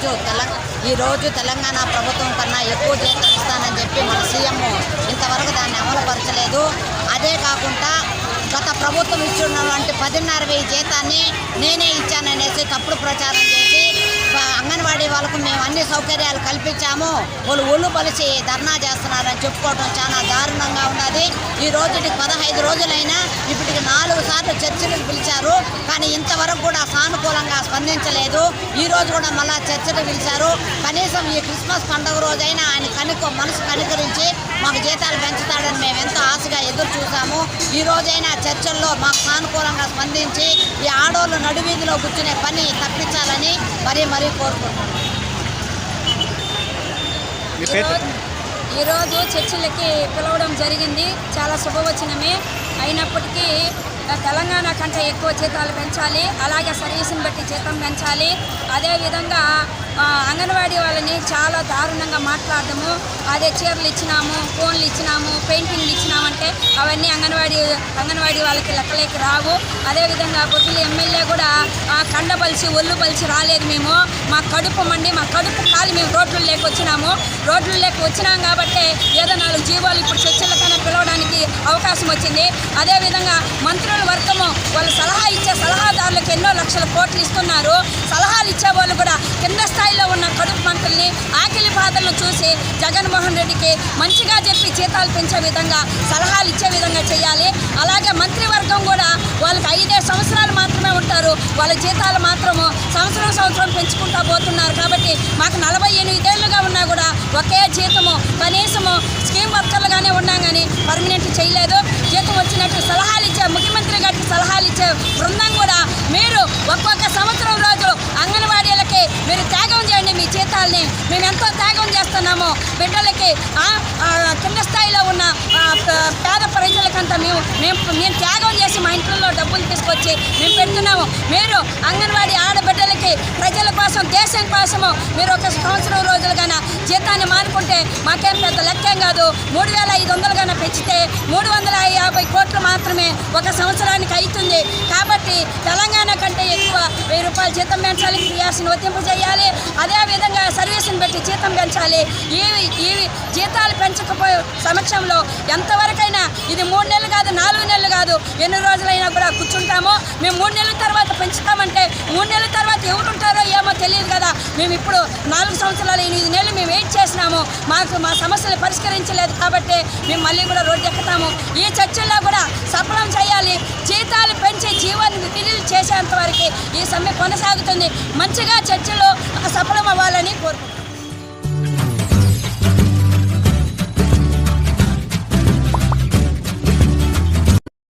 ఈరోజు తెలంగాణ ఈరోజు తెలంగాణ ప్రభుత్వం కన్నా ఎక్కువ జీతం ఇస్తానని చెప్పి మన సీఎం ఇంతవరకు దాన్ని అమలుపరచలేదు. అదే కాకుండా గత ప్రభుత్వం ఇచ్చున్నటువంటి పదిన్నర వెయ్యి జీతాన్ని నేనే ఇచ్చాననేసి తప్పుడు ప్రచారం చేసి అంగన్వాడీ వాళ్ళకు మేము అన్ని సౌకర్యాలు కల్పించాము. వాళ్ళు ఒళ్ళు పలిచి ధర్నా చేస్తున్నారని చెప్పుకోవడం చాలా దారుణంగా ఉన్నది. ఈ రోజుకి పదహైదు రోజులైనా చర్చలకు పిలిచారు కానీ ఇంతవరకు కూడా సానుకూలంగా స్పందించలేదు. ఈ రోజు కూడా మళ్ళా చర్చకు పిలిచారు. కనీసం ఈ క్రిస్మస్ పండుగ రోజైనా ఆయన కనుక మనసు కనుకరించి మాకు జీతాలు పెంచుతాడని మేము ఎంతో ఆశగా ఎదురు చూసాము ఈ రోజైనా చర్చల్లో మాకు సానుకూలంగా స్పందించి ఈ ఆడోళ్ళు నడువీధిలో కూర్చునే పని తప్పించాలని మరీ మరీ కోరుకుంటున్నాం. మీ పేరు? ఈరోజు- చర్చిలకి పిలవడం జరిగింది. చాలా శుభవచనమే. అయినప్పటికీ తెలంగాణ కంటే ఎక్కువ జీతాలు పెంచాలి. అలాగే సర్వీస్ని బట్టి జీతం పెంచాలి. అదేవిధంగా అంగన్వాడీ వాళ్ళని చాలా దారుణంగా మాట్లాడము అదే చీరలు ఇచ్చినాము ఫోన్లు ఇచ్చినాము పెయింటింగ్లు ఇచ్చినామంటే అవన్నీ అంగన్వాడీ అంగన్వాడీ వాళ్ళకి లెక్కలేకి రావు. అదేవిధంగా పొద్దులు ఎమ్మెల్యే కూడా కండ పలిచి ఒళ్ళు పలిచి రాలేదు మేము. మా కడుపు మండి మా కడుపు కాలి మేము రోడ్లు లేక వచ్చినాము. రోడ్లు లేక వచ్చినాం కాబట్టి ఏదో నాలుగు జీవాలు ఇప్పుడు చర్చలకైనా పిలవడానికి అవకాశం వచ్చింది. అదేవిధంగా మంత్రుల వర్గము వాళ్ళు సలహా ఇచ్చే సలహాదారులకు ఎన్నో లక్షల కోట్లు ఇస్తున్నారు. సలహాలు ఇచ్చే వాళ్ళు కూడా కింద స్థాయిలో ఉన్న కడుపు మంటల్ని ఆకలి బాధలను చూసి జగన్మోహన్ రెడ్డికి మంచిగా చెప్పి జీతాలు పెంచే విధంగా సలహాలు ఇచ్చే విధంగా చేయాలి. అలాగే మంత్రివర్గం కూడా వాళ్ళకి ఐదే సంవత్సరాలు మాత్రమే ఉంటారు. వాళ్ళ జీతాలు మాత్రము సంవత్సరం సంవత్సరం పెంచుకుంటా పోతున్నారు. కాబట్టి మాకు నలభై ఎనిమిదేళ్ళుగా ఉన్నా కూడా ఒకే జీతము కనీసము స్కీమ్ వర్కర్లుగానే ఉన్నాం కానీ పర్మనెంట్ చేయలేదు. జీతం వచ్చినట్టు సలహాలు ఇచ్చే ముఖ్యమంత్రి గారికి సలహాలు ఇచ్చే బృందం కూడా మీరు ఒక్కొక్క సంవత్సరం రోజు అంగన్వాడీలకి మీరు త్యాగం చేయండి బిడ్డల్ని మేము ఎంతో త్యాగం చేస్తున్నాము. బిడ్డలకి ఆ, కింద స్థాయిలో ఉన్న పేద ప్రజలకంతా మేము మేము మేము త్యాగం చేసి మా ఇంట్లో డబ్బులు తీసుకొచ్చి మేము పెడుతున్నాము. మీరు అంగన్వాడీ ఆడబిడ్డలకి ప్రజల కోసం దేశం కోసము మీరు ఒక సంవత్సరం రోజులుగాన జీతాన్ని మానుకుంటే మాకేం పెద్ద లెక్కేం కాదు. మూడు వేల ఐదు వందలుగాన పెంచితే మూడు వందల యాభై కోట్లు మాత్రమే ఒక సంవత్సరానికి అవుతుంది. కాబట్టి తెలంగాణ కంటే ఎక్కువ వెయ్యి రూపాయలు జీతం పెంచాలి క్రియాసిని వర్తింపజేయాలి. పెట్టి జీతం పెంచాలి. ఈ ఈ జీతాలు పెంచకపోయే సమక్షంలో ఎంతవరకైనా ఇది మూడు నెలలు కాదు నాలుగు నెలలు కాదు ఎన్ని రోజులైనా కూడా కూర్చుంటాము. మేము మూడు నెలల తర్వాత పెంచుతామంటే మూడు నెలల తర్వాత ఎవరు ఉంటారో ఏమో తెలియదు కదా. మేము ఇప్పుడు నాలుగు సంవత్సరాలు ఎనిమిది నెలలు మేము వెయిట్ చేసినాము మాకు మా సమస్యలు పరిష్కరించలేదు కాబట్టి మేము మళ్ళీ కూడా రోడ్డు ఎక్కుతాము. ఈ చర్చల్లో కూడా సఫలం చేయాలి. జీతాలు పెంచే జీవాన్ని విడుదల చేసేంత వరకు ఈ సమ్మె కొనసాగుతుంది. మంచిగా చర్చలో